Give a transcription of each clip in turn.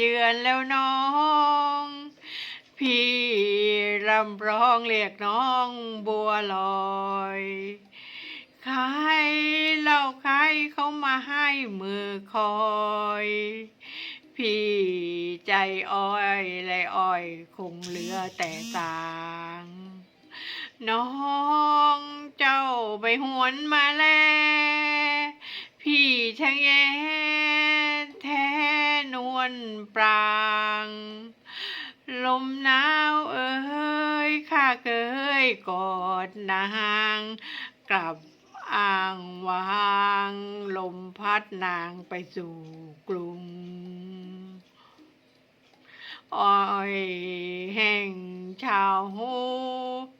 เยือนแล้วน้อง พี่รำร้องเรียกน้องบัวลอยใครเล่าใครเขามาให้มือคอยพี่ใจอ้อยและอ้อยคงเหลือแต่ตางน้องเจ้าไปหวนมาแล พี่ชะแงแท้น วลปรางลมหนาวเอ้ยข้าเคยกอดนางกลับอ่างวางลมพัดนางไปสู่กรุงอ้อยแห่งชาวหู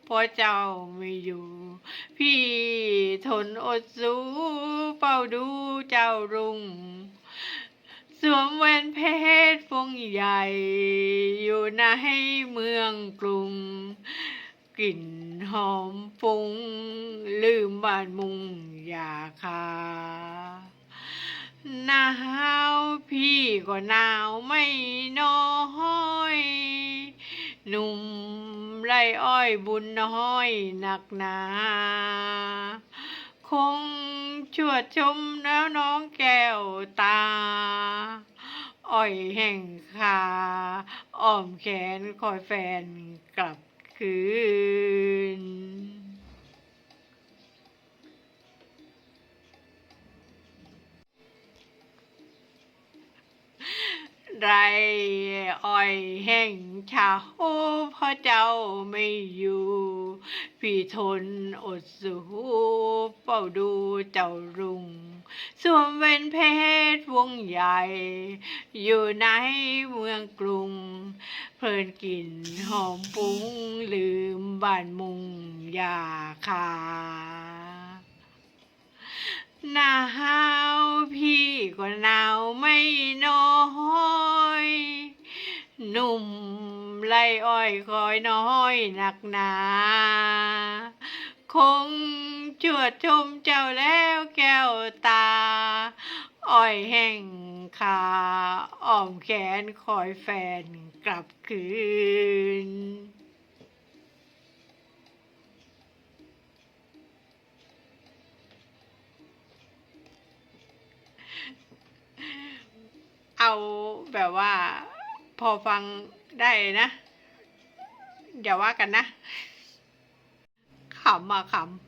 เพราะเจ้าไม่อยู่ พี่ทนอดสู้เฝ้าดูเจ้ารุ่ง สวมแวนเพชรวงใหญ่ อยู่ในเมืองกรุง กลิ่นหอมฟุ้ง ลืมบ้านมุงอยาคาหนาวพี่ก็หนาวไม่น้อยหนุ่มไรอ้อยบุญน้อยหนักหนา คงชวดชมแล้วน้องแก้วตา อ่อยแห่งขาอ้อมแขนคอยแฟนกลับคืน ไรอ้อยแห่งชาวเพราะเจ้าไม่อยู่ พี่ทนอดสู้เฝ้าดูเจ้ารุงสวมเป็นเพชรวงใหญ่ อยู่ในเมืองกรุง เพลินกลิ่นหอมปุ้งลืมบ้านมุงยาคาหนาวพี่ก็หนาวไม่น นุ่มไล่อ้อยคอยน้อยหนักหนา คงจวดชมเจ้าแล้วแก้วตา อ้อยแห่งขาอ้อมแขนคอยแฟนกลับคืนเอาแบบว่า พอฟังได้นะอย่าว่ากันนะขำมาขำ